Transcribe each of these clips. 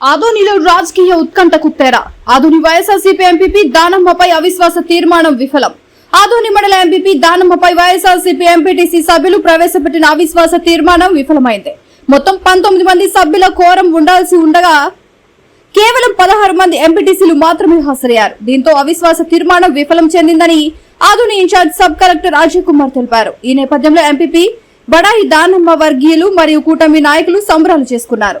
ఆదోనిలో రాజకీయ ఉత్కంఠకు తెర ఆదోని వైఎస్ఆర్సీపీ ఎంపీపీ దానమ్మపై అవిశ్వాస తీర్మానం విఫలం. ఆదోని మండల ఎంపీపీ దానమ్మపై వైఎస్ఆర్సీపీ ఎంపీటీసీ సభ్యులు ప్రవేశపెట్టిన అవిశ్వాస తీర్మానం విఫలమైంది. మొత్తం పంతొమ్మిది మంది సభ్యుల కోరం ఉండాల్సి ఉండగా కేవలం పదహారు మంది ఎంపీటీసీలు మాత్రమే హాజరయ్యారు. దీంతో అవిశ్వాస తీర్మానం విఫలం చెందిందని Adoni in-charge sub collector Ajay Kumar తెలిపారు. ఈ నేపథ్యంలో ఎంపీపీ బడాయి దానమ్మ వర్గీయులు మరియు కూటమి నాయకులు సంబరాలు చేసుకున్నారు.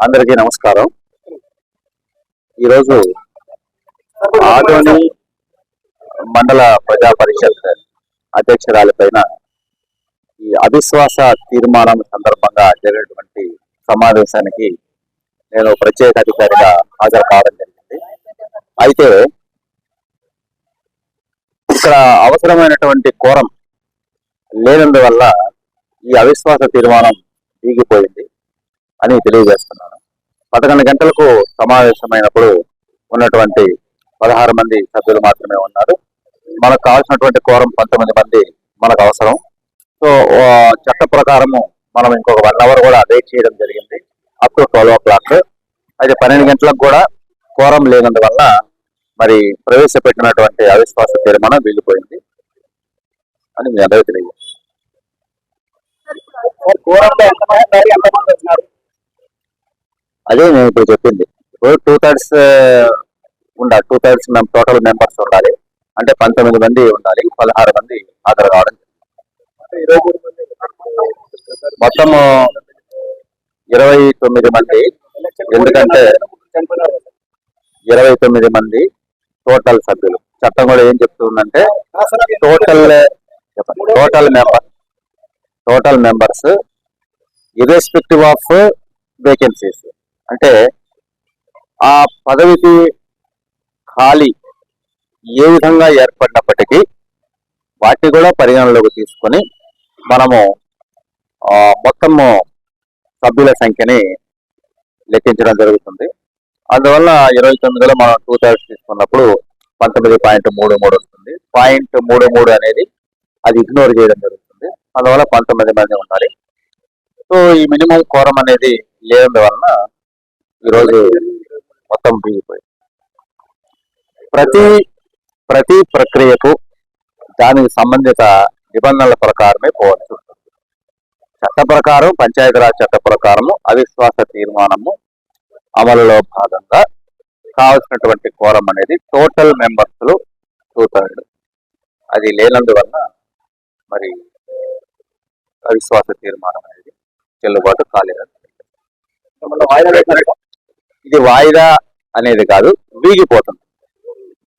అందరికీ నమస్కారం. ఈరోజు ఆదోని మండల ప్రజా పరిషత్ అధ్యక్షురాలిపైన ఈ అవిశ్వాస తీర్మానం సందర్భంగా జరిగినటువంటి సమావేశానికి నేను ప్రత్యేక అధికారిగా హాజరు కావడం జరిగింది. అయితే ఇక్కడ అవసరమైనటువంటి కోరం లేనందువల్ల ఈ అవిశ్వాస తీర్మానం వీగిపోయింది అని తెలియజేస్తున్నాను. పదకొండు గంటలకు సమావేశమైనప్పుడు ఉన్నటువంటి పదహారు మంది సభ్యులు మాత్రమే ఉన్నారు. మనకు కావాల్సినటువంటి కోరం పంతొమ్మిది మంది మనకు అవసరం. సో చట్ట ప్రకారము మనం ఇంకొక వన్ అవర్ కూడా వెయిట్ చేయడం జరిగింది. Up to twelve o'clock అయితే పన్నెండు గంటలకు కూడా కోరం లేనందువల్ల మరి ప్రవేశపెట్టినటువంటి అవిశ్వాస తీర్మానం వీగిపోయింది అని మీ అందరూ తెలియదు అదే నేను ఇప్పుడు చెప్పింది. ఇప్పుడు టూ థర్డ్స్ ఉండాలి. టూ థర్డ్స్ మేము టోటల్ మెంబర్స్ ఉండాలి. అంటే పంతొమ్మిది మంది ఉండాలి. పదహారు మంది హాజరు కావడం మొత్తము ఇరవై తొమ్మిది మంది. ఎందుకంటే ఇరవై తొమ్మిది మంది టోటల్ సభ్యులు. చట్టం కూడా ఏం చెప్తుందంటే టోటల్ చెప్పండి. Total member total members irrespective of vacancies అంటే ఆ పదవికి ఖాళీ ఏ విధంగా ఏర్పడినప్పటికీ వాటిని కూడా పరిగణలోకి తీసుకొని మనము మొత్తము సభ్యుల సంఖ్యని లెక్కించడం జరుగుతుంది. అందువల్ల ఇరవై తొమ్మిదిలో మనం టూ థర్డ్స్ తీసుకున్నప్పుడు పంతొమ్మిది పాయింట్ మూడు మూడు వస్తుంది. పాయింట్ మూడు మూడు అనేది అది ఇగ్నోర్ చేయడం జరుగుతుంది. అందువల్ల పంతొమ్మిది మంది ఉండాలి. సో ఈ మినిమం కోరం అనేది లేనందువలన ఈరోజు మొత్తం బీగిపోయింది ప్రతి ప్రతి ప్రక్రియకు దానికి సంబంధిత నిబంధనల ప్రకారమే పోవచ్చు. చట్ట ప్రకారం పంచాయతీరాజ్ చట్ట ప్రకారము అవిశ్వాస తీర్మానము అమలులో భాగంగా కావలసినటువంటి కోరం అనేది టోటల్ మెంబర్స్లో టూ థర్డ్ అది లేనందువల్ల మరి అవిశ్వాస తీర్మానం అనేది చెల్లుబాటు కాలేదని ఇది వాయిదా అనేది కాదు వీగిపోతుంది.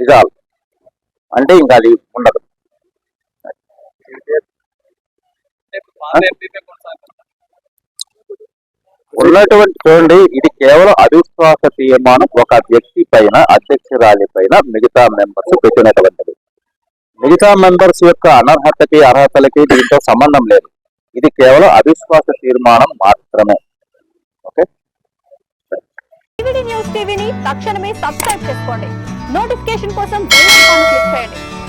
డిజాల్వ్ అంటే ఇంకా అది ఉండదు. ఉన్నటువంటి చూడండి ఇది కేవలం అవిశ్వాస తీర్మానం. ఒక వ్యక్తి పైన అధ్యక్షురాలి పైన మిగతా మెంబర్స్ పెట్టినటువంటిది. మిగతా మెంబర్స్ యొక్క అనర్హతకి అర్హతలకి దీంతో సంబంధం లేదు. ఇది కేవలం అవిశ్వాస తీర్మానం మాత్రమే. ఓకే? న్యూస్ టీవీని తక్షణమే సబ్స్క్రైబ్ చేసుకోండి. నోటిఫికేషన్ కోసం క్లిక్ చేయండి.